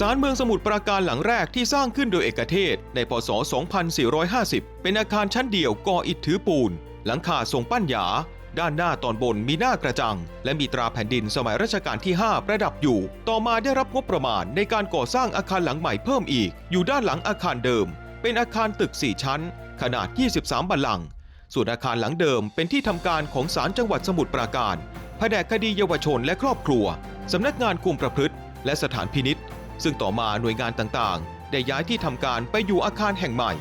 ศาลเมืองสมุทรปราการหลังแรกที่สร้างขึ้นโดยเอกเทศ ในพศ 2450 เป็นอาคารชั้นเดี่ยวก่ออิฐถือปูน หลังคาทรงปั้นหยา ด้านหน้าตอนบนมีหน้ากระจัง และมีตราแผ่นดินสมัยรัชกาลที่ 5 ประดับอยู่ ต่อมาได้รับงบประมาณในการก่อสร้างอาคารหลังใหม่เพิ่มอีก อยู่ด้านหลังอาคารเดิม เป็นอาคารตึก 4 ชั้น ขนาด 23 บัลลังก์ส่วนอาคารหลังเดิมเป็นที่ทำการของศาลจังหวัดสมุทรปราการแผนกคดีเยาวชนและครอบครัวสำนักงานคุมประพฤติ และสถานพินิษ ซึ่งต่อมาหน่วยงานต่างๆ ได้ย้ายที่ทำการไปอยู่อาคารแห่งใหม่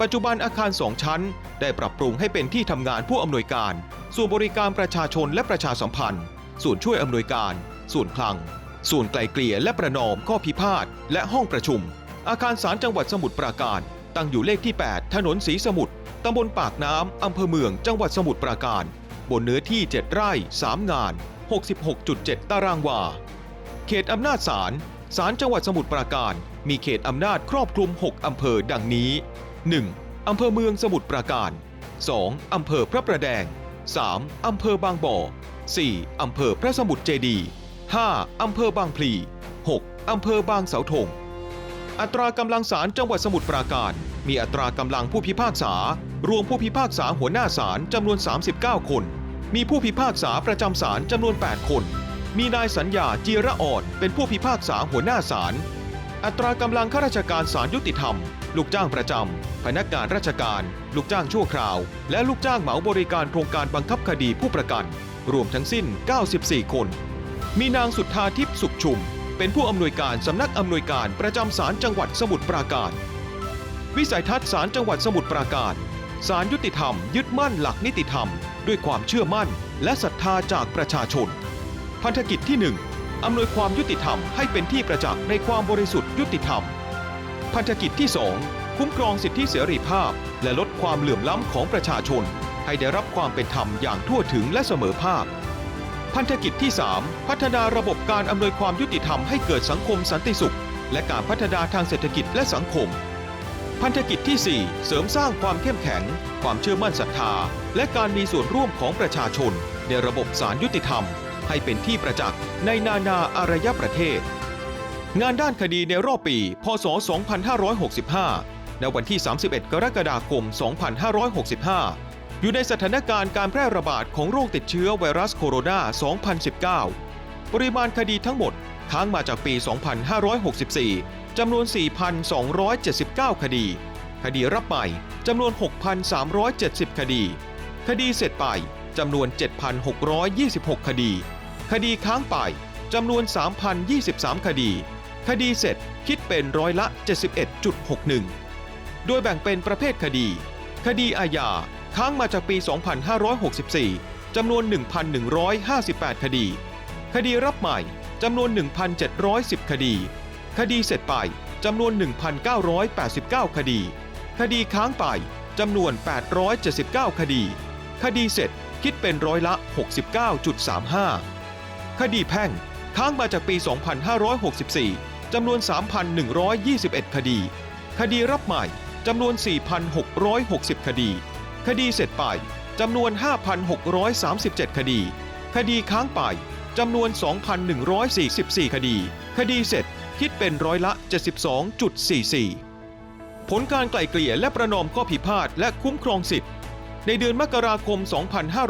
ปัจจุบันอาคารสองชั้น ได้ปรับปรุงให้เป็นที่ทำงานผู้อำนวยการ ส่วนบริการประชาชนและประชาสัมพันธ์ ส่วนช่วยอำนวยการ ส่วนคลัง ส่วนไกลเกลี่ยและประนอมข้อพิพาทและห้องประชุม อาคารศาลจังหวัดสมุทรปราการ ตั้งอยู่เลขที่ 8 ถนนศรีสมุทรตำบลปากน้ำอำเภอเมืองจังหวัดสมุทรปราการ บนเนื้อที่ 7 ไร่ 3 งาน 66.7 ตารางวา เขตอำนาจศาล ศาลจังหวัดสมุทรปราการ มีเขตอำนาจครอบคลุม 6 อำเภอดังนี้ 1. อำเภอเมืองสมุทรปราการ 2. อำเภอพระประแดง 3. อำเภอบางบ่อ 4. อำเภอพระสมุทรเจดีย์ 5. อำเภอบางพลี 6. อำเภอบางเสาธง อัตรากำลังศาลจังหวัดสมุทรปราการ มีอัตรากำลังผู้พิพากษา รวมผู้พิพากษาหัวหน้าศาลจำนวน 39 คน มีผู้พิพากษาประจำศาลจำนวน 8 คน มีนายสัญญาจีระอ่อนเป็นผู้พิพากษาหัวหน้าศาล อัตรากำลังข้าราชการศาลยุติธรรม ลูกจ้างประจำ พนักงานราชการ ลูกจ้างชั่วคราว และลูกจ้างเหมาบริการโครงการบังคับคดีผู้ประกัน รวมทั้งสิ้น 94 คน มีนางสุทธาทิพย์สุขชุม เป็นผู้อำนวยการสำนักอำนวยการประจำศาลจังหวัดสมุทรปราการ วิสัยทัศน์ศาลจังหวัดสมุทรปราการศาลยุติธรรม ยึดมั่นหลักนิติธรรม ด้วยความเชื่อมั่น และศรัทธาจากประชาชน พันธกิจที่ 1 อำนวยความยุติธรรมให้เป็นที่ประจักษ์ในความบริสุทธิ์ยุติธรรม พันธกิจที่ 2 คุ้มครองสิทธิเสรีภาพ และลดความเหลื่อมล้ำของประชาชน ให้ได้รับความเป็นธรรมอย่างทั่วถึงและเสมอภาค พันธกิจที่ 3 พัฒนาระบบการอำนวยความยุติธรรมให้เกิดสังคมสันติสุข และการพัฒนาทางเศรษฐกิจและสังคม พันธกิจที่ 4 เสริมสร้างความเข้มแข็ง ความเชื่อมั่นศรัทธา และการมีส่วนร่วมของประชาชน ในระบบศาลยุติธรรม ให้เป็นที่ประจักษ์ในนานาอารยประเทศ งานด้านคดีในรอบปี พศ 2565 ในวันที่ 31 กรกฎาคม 2565 อยู่ในสถานการณ์การแพร่ระบาดของโรคติดเชื้อไวรัสโคโรนา 2019 ปริมาณคดีทั้งหมดค้างมาจากปี 2564 จำนวน 4,279 คดี คดีรับใหม่จำนวน 6,370 คดี คดีเสร็จไป จำนวน 7,626 คดี คดีค้างไปจำนวน 3,023 คดี คดีเสร็จคิดเป็นร้อยละ 71.61 โดยแบ่งเป็นประเภทคดี คดีอาญาค้างมาจากปี 2564 จำนวน 1,158 คดี คดีรับใหม่จำนวน 1,710 คดี คดีเสร็จไปจำนวน 1,989 คดี คดีค้างไปจำนวน 879 คดี คดีเสร็จ คิดเป็นร้อยละ 69.35 คดีแพ่งค้างมาจากปี 2564 จำนวน 3,121 คดี คดีรับใหม่ จำนวน 4,660 คดี คดีเสร็จไป จำนวน 5,637 คดี คดีค้างไป จำนวน 2,144 คดี คดีเสร็จคิดเป็นร้อยละ 72.44 ผลการไกล่เกลี่ยและประนอมข้อพิพาทและคุ้มครองสิทธิ์ ในเดือนมกราคม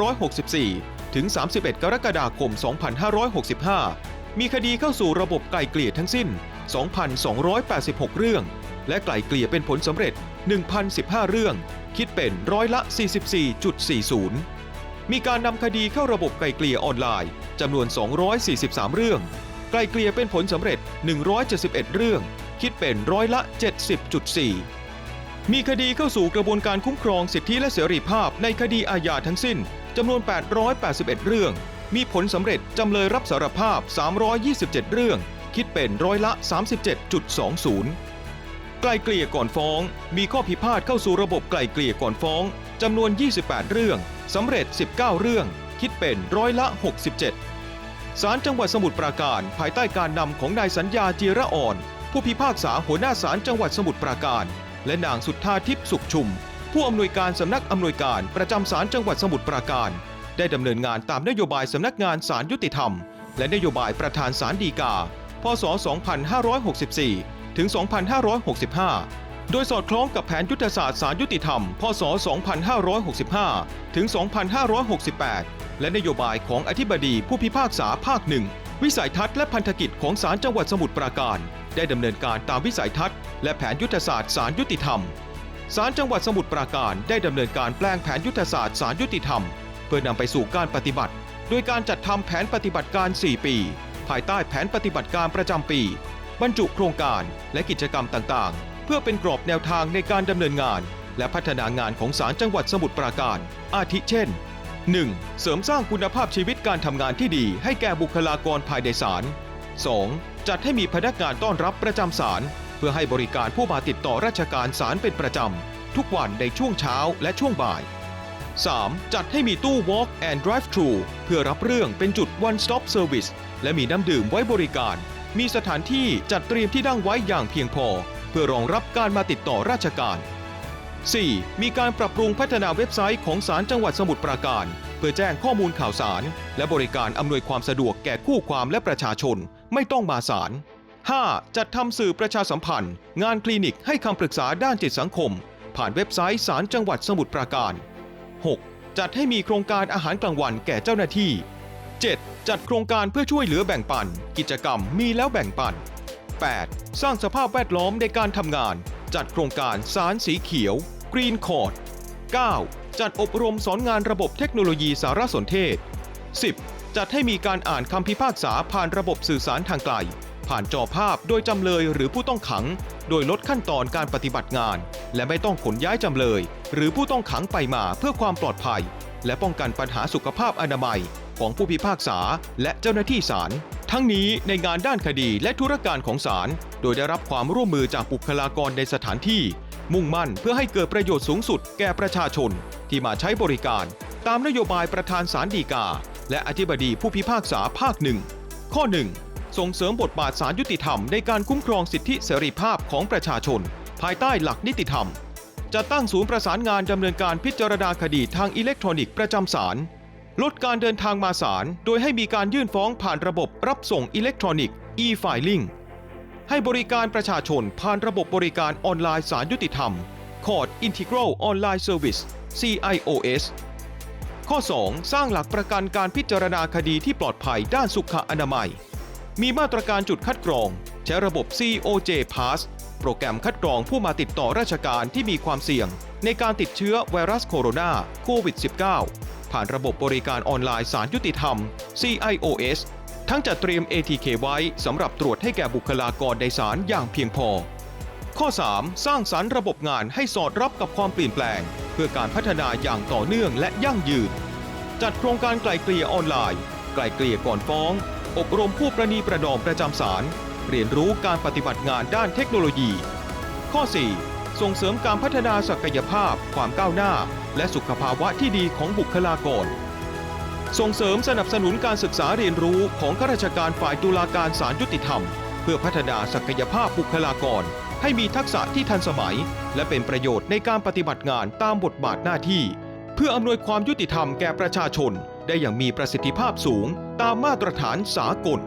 2564 ถึง 31 กรกฎาคม 2565 มีคดีเข้าสู่ระบบไกล่เกลี่ยทั้งสิ้น 2,286 เรื่อง และไกล่เกลี่ยเป็นผลสำเร็จ 1,015 เรื่อง คิดเป็นร้อยละ 44.40 มีการนำคดีเข้าระบบไกล่เกลี่ยออนไลน์จำนวน 243 เรื่อง ไกล่เกลี่ยเป็นผลสำเร็จ 171 เรื่อง คิดเป็นร้อยละ 70.4 มีคดีเข้าสู่กระบวนการคุ้มครองสิทธิและเสรีภาพในคดีอาญาทั้งสิ้นจำนวน 881 เรื่อง มีผลสำเร็จจำเลยรับสารภาพ 327 เรื่อง คิดเป็นร้อยละ 37.20 ไกลเกลี่ยก่อนฟ้อง มีข้อพิพาทเข้าสู่ระบบไกลเกลี่ยก่อนฟ้องจำนวน 28 เรื่องสำเร็จ 19 เรื่อง คิดเป็นร้อยละ 67 ศาลจังหวัดสมุทรปราการ ภายใต้การนำของนายสัญญาจีระอ่อน ผู้พิพากษาหัวหน้าศาลจังหวัดสมุทรปราการ และนางสุดทธาทิพย์สุขชุม ผู้อำนวยการสำนักอำนวยการประจำศาลจังหวัดสมุทรปราการ ได้ดำเนินงานตามนโยบายสำนักงานศาลยุติธรรม และนโยบายประธานศาลฎีกา พศ 2564 ถึง 2565 โดยสอดคล้องกับแผนยุทธศาสตร์สารยุติธรรม พศ 2565 ถึง 2568 และนโยบายของอธิบดีผู้พิพากษาภาคหนึ่งวิสัยทัศน์และพันธกิจของศาลจังหวัดสมุทรปราการ ได้ดำเนินการตามวิสัยทัศน์และแผนยุทธศาสตร์สารยุติธรรมศาลจังหวัดสมุทรปราการได้ดำเนินการแปลงแผนยุทธศาสตร์สารยุติธรรม เพื่อนำไปสู่การปฏิบัติ โดยการจัดทำแผนปฏิบัติการ 4 ปี ภายใต้แผนปฏิบัติการประจำปี บรรจุโครงการและกิจกรรมต่างๆ เพื่อเป็นกรอบแนวทางในการดำเนินงาน และพัฒนางานของศาลจังหวัดสมุทรปราการ อาทิเช่น 1. เสริมสร้างคุณภาพชีวิตการทำงานที่ดีให้แก่บุคลากรภายในศาล 2. จัดให้มีพนักงานต้อนรับประจำศาลเพื่อให้บริการผู้มาติดต่อราชการศาลเป็นประจำ ทุกวันในช่วงเช้าและช่วงบ่าย 3. จัดให้มีตู้ Walk and Drive Thru เพื่อรับเรื่องเป็นจุด One Stop Service และมีน้ำดื่มไว้บริการ มีสถานที่จัดเตรียมที่นั่งไว้อย่างเพียงพอ เพื่อรองรับการมาติดต่อราชการ 4. มีการปรับปรุงพัฒนาเว็บไซต์ของศาลจังหวัดสมุทรปราการ เพื่อแจ้งข้อมูลข่าวสาร และบริการอำนวยความสะดวกแก่คู่ความและประชาชน ไม่ต้องมาศาล 5. จัดทำสื่อประชาสัมพันธ์ งานคลินิกให้คำปรึกษาด้านจิตสังคม ผ่านเว็บไซต์ศาลจังหวัดสมุทรปราการ 6. จัดให้มีโครงการอาหารกลางวันแก่เจ้าหน้าที่ 7. จัดโครงการเพื่อช่วยเหลือแบ่งปัน กิจกรรมมีแล้วแบ่งปัน 8. สร้างสภาพแวดล้อมในการทำงาน จัดโครงการสารสีเขียว Green Court 9. จัดอบรมสอนงานระบบเทคโนโลยีสารสนเทศ 10. จัดให้มีการอ่านคำพิพากษาผ่านระบบสื่อสารทางไกล ผ่านจอภาพโดยจำเลยหรือผู้ต้องขัง โดยลดขั้นตอนการปฏิบัติงาน และไม่ต้องขนย้ายจำเลย หรือผู้ต้องขังไปมาเพื่อความปลอดภัย และป้องกันปัญหาสุขภาพอนามัย ของผู้พิพากษาและเจ้าหน้าที่ศาลทั้งนี้ในงานด้านคดีและธุรการของศาลโดยได้รับความร่วมมือจากบุคลากรในสถานที่ มุ่งมั่นเพื่อให้เกิดประโยชน์สูงสุดแก่ประชาชน ที่มาใช้บริการ ตามนโยบายประธานศาลฎีกา และอธิบดีผู้พิพากษาภาคหนึ่งข้อ 1. ส่งเสริมบทบาทศาลยุติธรรมในการคุ้มครองสิทธิเสรีภาพของประชาชน ภายใต้หลักนิติธรรมจะตั้งศูนย์ประสานงานดำเนินการพิจารณาคดีทางอิเล็กทรอนิกส์ประจำศาลลดการเดินทางมาศาลโดยให้มีการยื่นฟ้องผ่านระบบรับส่งอิเล็กทรอนิกส์ e-filing ให้บริการประชาชนผ่านระบบบริการออนไลน์ศาลยุติธรรม Court Integral Online Service CIOS ข้อ 2 สร้างหลักประกันการพิจารณาคดีที่ปลอดภัยด้านสุขอนามัย มีมาตรการจุดคัดกรอง ใช้ระบบ COJ Pass โปรแกรมคัดกรองผู้มาติดต่อราชการที่มีความเสี่ยง ในการติดเชื้อไวรัสโคโรนาโควิด -19 ผ่านระบบบริการออนไลน์สารยุติธรรม CIOS ทั้งจัดเตรียม ATK ไว้สำหรับตรวจให้แก่บุคลากรในศาลอย่างเพียงพอ ข้อ 3. สร้างสรรค์ระบบงานให้สอดรับกับความเปลี่ยนแปลง เพื่อการพัฒนาอย่างต่อเนื่องและยั่งยืน จัดโครงการไกลเกลี่ยออนไลน์ ไกลเกลี่ยก่อนฟ้อง อบรมผู้ประนีประนอมประจำศาลเรียนรู้การปฏิบัติงานด้านเทคโนโลยี ข้อ 4. ส่งเสริมการพัฒนาศักยภาพ ความก้าวหน้า และสุขภาวะที่ดีของบุคลากร ส่งเสริมสนับสนุนการศึกษาเรียนรู้ของข้าราชการฝ่ายตุลาการศาลยุติธรรม เพื่อพัฒนาศักยภาพบุคลากร ให้มีทักษะที่ทันสมัย และเป็นประโยชน์ในการปฏิบัติงานตามบทบาทหน้าที่ เพื่ออำนวยความยุติธรรมแก่ประชาชน ได้อย่างมีประสิทธิภาพสูงตามมาตรฐานสากล